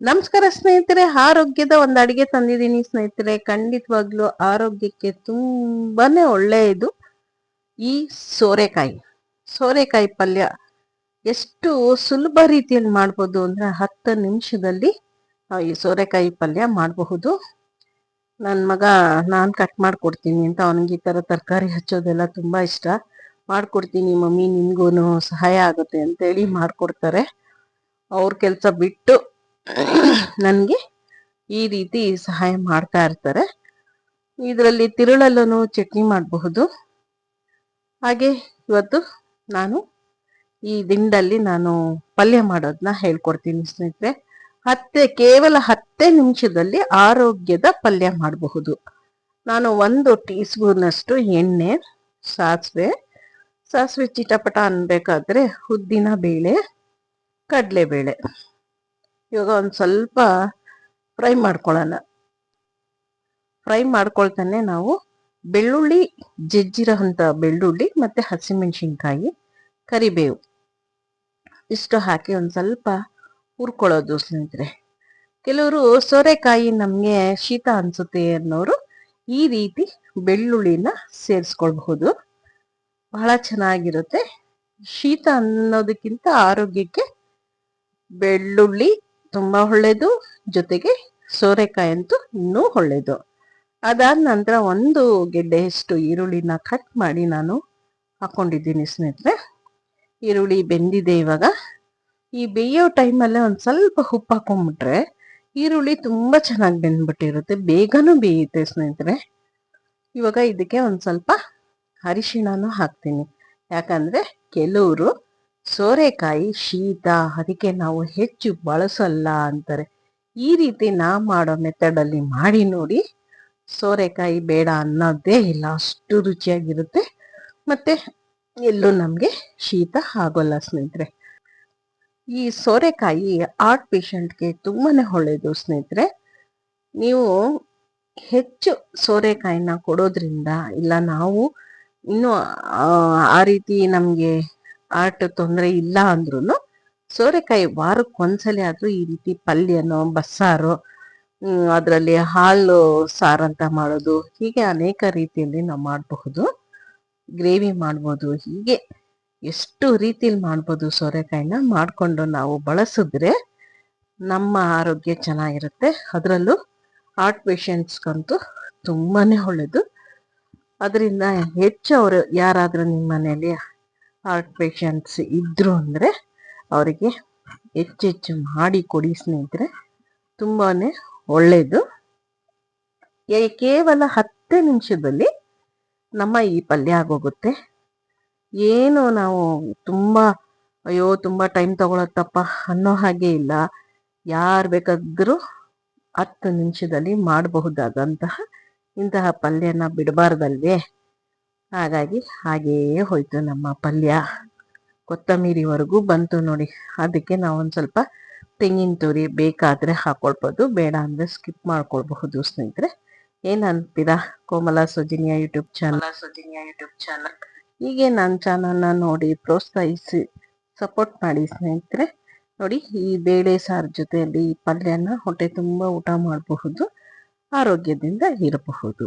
ನಮಸ್ಕಾರ ಸ್ನೇಹಿತರೆ, ಆರೋಗ್ಯದ ಒಂದು ಅಡಿಗೆ ತಂದಿದ್ದೀನಿ ಸ್ನೇಹಿತರೆ. ಖಂಡಿತವಾಗ್ಲೂ ಆರೋಗ್ಯಕ್ಕೆ ತುಂಬಾನೇ ಒಳ್ಳೆಯದು ಈ ಸೋರೆಕಾಯಿ. ಸೋರೆಕಾಯಿ ಪಲ್ಯ ಎಷ್ಟು ಸುಲಭ ರೀತಿಯಲ್ಲಿ ಮಾಡ್ಬೋದು ಅಂದ್ರೆ ಹತ್ತು ನಿಮಿಷದಲ್ಲಿ ಈ ಸೋರೆಕಾಯಿ ಪಲ್ಯ ಮಾಡಬಹುದು. ನನ್ನ ಮಗ, ನಾನು ಕಟ್ ಮಾಡ್ಕೊಡ್ತೀನಿ ಅಂತ ಅವನಿಗೆ ಈ ಥರ ತರಕಾರಿ ಹಚ್ಚೋದೆಲ್ಲ ತುಂಬ ಇಷ್ಟ. ಮಾಡ್ಕೊಡ್ತೀನಿ ಮಮ್ಮಿ ನಿಮಗೂ ಸಹಾಯ ಆಗುತ್ತೆ ಅಂತೇಳಿ ಮಾಡಿಕೊಡ್ತಾರೆ. ಅವ್ರ ಕೆಲಸ ಬಿಟ್ಟು ನನಗೆ ಈ ರೀತಿ ಸಹಾಯ ಮಾಡ್ತಾ ಇರ್ತಾರೆ. ಇದರಲ್ಲಿ ತಿರುಳಲ್ಲೂ ಚಟ್ನಿ ಮಾಡಬಹುದು. ಹಾಗೆ ಇವತ್ತು ನಾನು ಈ ದಿನದಲ್ಲಿ ನಾನು ಪಲ್ಯ ಮಾಡೋದನ್ನ ಹೇಳ್ಕೊಡ್ತೀನಿ ಸ್ನೇಹಿತರೆ. ಹತ್ತೆ, ಕೇವಲ ಹತ್ತೇ ನಿಮಿಷದಲ್ಲಿ ಆರೋಗ್ಯದ ಪಲ್ಯ ಮಾಡಬಹುದು. ನಾನು ಒಂದು ಟೀ ಸ್ಪೂನಷ್ಟು ಎಣ್ಣೆ, ಸಾಸಿವೆ ಸಾಸಿವೆ ಚಿಟಪಟ ಅನ್ಬೇಕಾದ್ರೆ ಉದ್ದಿನ ಬೇಳೆ, ಕಡಲೆಬೇಳೆ. ಇವಾಗ ಒಂದು ಸ್ವಲ್ಪ ಫ್ರೈ ಮಾಡ್ಕೊಳ್ಳೋಣ. ಫ್ರೈ ಮಾಡ್ಕೊಳ್ತಾನೆ ನಾವು ಬೆಳ್ಳುಳ್ಳಿ ಜಜ್ಜಿರೋ ಅಂತ ಬೆಳ್ಳುಳ್ಳಿ ಮತ್ತೆ ಹಸಿಮೆಣಸಿನ್ಕಾಯಿ, ಕರಿಬೇವು. ಇಷ್ಟು ಹಾಕಿ ಒಂದು ಸ್ವಲ್ಪ ಹುರ್ಕೊಳ್ಳೋದು ಸ್ನೇಹಿತರೆ. ಕೆಲವರು ಸೋರೆಕಾಯಿ ನಮಗೆ ಶೀತ ಅನ್ಸುತ್ತೆ ಅನ್ನೋರು ಈ ರೀತಿ ಬೆಳ್ಳುಳ್ಳಿನ ಸೇರಿಸ್ಕೊಳ್ಬಹುದು. ಬಹಳ ಚೆನ್ನಾಗಿರುತ್ತೆ. ಶೀತ ಅನ್ನೋದಕ್ಕಿಂತ ಆರೋಗ್ಯಕ್ಕೆ ಬೆಳ್ಳುಳ್ಳಿ ತುಂಬಾ ಒಳ್ಳೇದು ಜೊತೆಗೆ ಸೋರೆಕಾಯಿ ಅಂತೂ ಇನ್ನೂ ಒಳ್ಳೇದು ಅದಾದ ನಂತರ ಒಂದು ಗೆಡ್ಡೆಯಷ್ಟು ಈರುಳ್ಳಿನ ಕಟ್ ಮಾಡಿ ನಾನು ಹಾಕೊಂಡಿದ್ದೀನಿ ಸ್ನೇಹಿತರೆ. ಈರುಳ್ಳಿ ಬೆಂದಿದೆ ಇವಾಗ. ಈ ಬೇಯೋ ಟೈಮಲ್ಲೇ ಒಂದು ಸ್ವಲ್ಪ ಉಪ್ಪು ಹಾಕೊಂಡ್ಬಿಟ್ರೆ ಈರುಳ್ಳಿ ತುಂಬ ಚೆನ್ನಾಗಿ ಬೆಂದ್ಬಿಟ್ಟಿರುತ್ತೆ. ಬೇಗನೂ ಬೇಯುತ್ತೆ ಸ್ನೇಹಿತರೆ. ಇವಾಗ ಇದಕ್ಕೆ ಒಂದು ಸ್ವಲ್ಪ ಅರಿಶಿಣನೂ ಹಾಕ್ತೀನಿ. ಯಾಕಂದರೆ ಕೆಲವರು ಸೋರೆಕಾಯಿ ಶೀತ, ಅದಕ್ಕೆ ನಾವು ಹೆಚ್ಚು ಬಳಸಲ್ಲ ಅಂತಾರೆ. ಈ ರೀತಿ ನಾ ಮಾಡೋ ಮೆಥಡಲ್ಲಿ ಮಾಡಿ ನೋಡಿ, ಸೋರೆಕಾಯಿ ಬೇಡ ಅನ್ನೋದೇ ಇಲ್ಲ, ಅಷ್ಟು ರುಚಿಯಾಗಿರುತ್ತೆ. ಮತ್ತೆ ಎಲ್ಲೂ ನಮಗೆ ಶೀತ ಆಗೋಲ್ಲ ಸ್ನೇಹಿತರೆ. ಈ ಸೋರೆಕಾಯಿ ಆರ್ಟ್ ಪೇಷಂಟ್ಗೆ ತುಂಬಾನೇ ಒಳ್ಳೆಯದು ಸ್ನೇಹಿತರೆ. ನೀವು ಹೆಚ್ಚು ಸೋರೆಕಾಯಿನ ಕೊಡೋದ್ರಿಂದ, ಇಲ್ಲ ನಾವು ಇನ್ನು ಆ ರೀತಿ ನಮಗೆ ಆರ್ಟ್ ತೊಂದರೆ ಇಲ್ಲ ಅಂದ್ರೂ ಸೋರೆಕಾಯಿ ವಾರಕ್ಕೆ ಒಂದ್ಸಲಿ ಆದ್ರೂ ಈ ರೀತಿ ಪಲ್ಯನೋ, ಬಸ್ಸಾರು ಅದರಲ್ಲಿ ಹಾಲು ಸಾರಂತ ಮಾಡೋದು, ಹೀಗೆ ಅನೇಕ ರೀತಿಯಲ್ಲಿ ನಾವು ಮಾಡಬಹುದು. ಗ್ರೇವಿ ಮಾಡ್ಬೋದು, ಹೀಗೆ ಎಷ್ಟು ರೀತಿಯಲ್ಲಿ ಮಾಡ್ಬೋದು ಸೋರೆಕಾಯಿನ ಮಾಡಿಕೊಂಡು ನಾವು ಬಳಸಿದ್ರೆ ನಮ್ಮ ಆರೋಗ್ಯ ಚೆನ್ನಾಗಿರುತ್ತೆ. ಅದರಲ್ಲೂ ಹಾರ್ಟ್ ಪೇಷಂಟ್ಸ್ಗಂತೂ ತುಂಬಾ ಒಳ್ಳೆಯದು ಅದರಿಂದ ಹೆಚ್ಚು ಅವರು ಯಾರಾದರೂ ನಿಮ್ಮ ಮನೆಯಲ್ಲಿ ಹಾರ್ಟ್ ಪೇಷಂಟ್ಸ್ ಇದ್ರು ಅಂದರೆ ಅವರಿಗೆ ಹೆಚ್ಚೆಚ್ಚು ಮಾಡಿ ಕೊಡಿ ಸ್ನೇಹಿತರೆ. ತುಂಬಾ ಒಳ್ಳೆಯದು ಕೇವಲ ಹತ್ತೇ ನಿಮಿಷದಲ್ಲಿ ನಮ್ಮ ಈ ಪಲ್ಯ ಆಗೋಗುತ್ತೆ. ಏನು ನಾವು ತುಂಬ, ಅಯ್ಯೋ, ತುಂಬ ಟೈಮ್ ತಗೊಳತ್ತಪ್ಪ ಅನ್ನೋ ಹಾಗೆ ಇಲ್ಲ. ಯಾರು ಬೇಕಾದರೂ ಹತ್ತು ನಿಮಿಷದಲ್ಲಿ ಮಾಡಬಹುದಾದಂತಹ ಇಂತಹ ಪಲ್ಯನ ಬಿಡಬಾರ್ದಲ್ವೇ? ಹಾಗಾಗಿ ಹಾಗೆಯೇ ಹೋಯ್ತು ನಮ್ಮ ಪಲ್ಯ. ಕೊತ್ತಂಬರಿವರೆಗೂ ಬಂತು ನೋಡಿ. ಅದಕ್ಕೆ ನಾವು ಒಂದು ಸ್ವಲ್ಪ ತೆಂಗಿನ ತುರಿ ಬೇಕಾದರೆ ಹಾಕೊಳ್ಬೋದು. ಬೇಡ ಅಂದರೆ ಸ್ಕಿಪ್ ಮಾಡ್ಕೊಳ್ಬಹುದು ಸ್ನೇಹಿತರೆ. ಏನ್ ಅಂತೀರಾ? ಕೋಮಲ ಸುಜಿನಿಯ ಯೂಟ್ಯೂಬ್ ಚಾನಲ್. ಸುಜಿನಿಯ YouTube channel. ಹೀಗೆ ನನ್ನ ಚಾನಲ್ನ ನೋಡಿ ಪ್ರೋತ್ಸಾಹಿಸಿ ಸಪೋರ್ಟ್ ಮಾಡಿ ಸ್ನೇಹಿತರೆ. ನೋಡಿ ಈ ಬೇಳೆ ಸಾರು ಜೊತೆಯಲ್ಲಿ ಈ ಪಲ್ಯನ ಹೊಟ್ಟೆ ತುಂಬ ಊಟ ಮಾಡಬಹುದು. ಆರೋಗ್ಯದಿಂದ ಇರಬಹುದು.